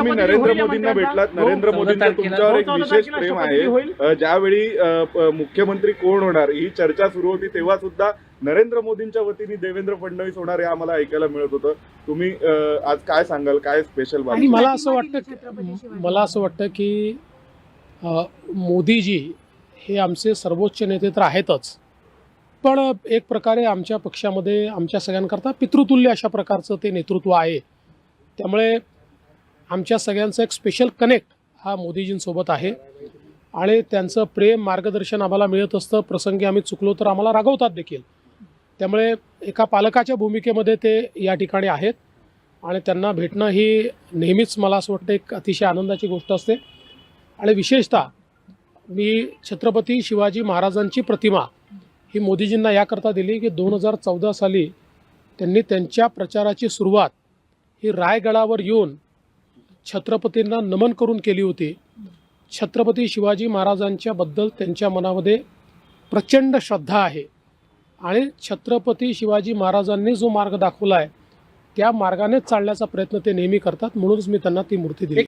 तुम्ही नरेंद्र मोदींना भेटलात? हो, नरेंद्र मोदींचं तुमच्यावर एक हो, चौदा विशेष प्रेम आहे. ज्यावेळी मुख्यमंत्री कोण होणार ही चर्चा सुरू होती तेव्हा सुद्धा नरेंद्र मोदींच्या वतीने देवेंद्र फडणवीस होणार हे आम्हाला ऐकायला मिळत होतं. तुम्ही आज काय सांगाल? काय स्पेशल मला असं वाटतं मला असं वाटतं की मोदीजी हे आमचे सर्वोच्च नेते तर आहेतच. पण एक प्रकारे आमच्या पक्षामध्ये आमच्या सगळ्यांकरता पितृतुल्य अशा प्रकारचं ते नेतृत्व आहे. त्यामुळे आमच्या सगळ्यांचं एक स्पेशल कनेक्ट हा मोदीजींसोबत आहे. आणि त्यांचं प्रेम मार्गदर्शन आम्हाला मिळत असतं. प्रसंगी आम्ही चुकलो तर आम्हाला रागवतात देखील. त्यामुळे एका पालकाच्या भूमिकेमध्ये ते या ठिकाणी आहेत. आणि त्यांना भेटणं ही नेहमीच मला असं वाटतं एक अतिशय आनंदाची गोष्ट असते. आणि विशेषतः मी छत्रपती शिवाजी महाराजांची प्रतिमा ही मोदीजींना याकरता दिली की दोन हजार चौदा साली त्यांनी त्यांच्या प्रचाराची सुरुवात ही रायगडावर येऊन छत्रपतींना नमन करून केली होती. छत्रपती शिवाजी महाराजांच्याबद्दल त्यांच्या मनामध्ये प्रचंड श्रद्धा आहे. आणि छत्रपती शिवाजी महाराजांनी जो मार्ग दाखवला आहे त्या मार्गानेच चालण्याचा प्रयत्न ते नेहमी करतात. म्हणूनच मी त्यांना ती मूर्ती दिली.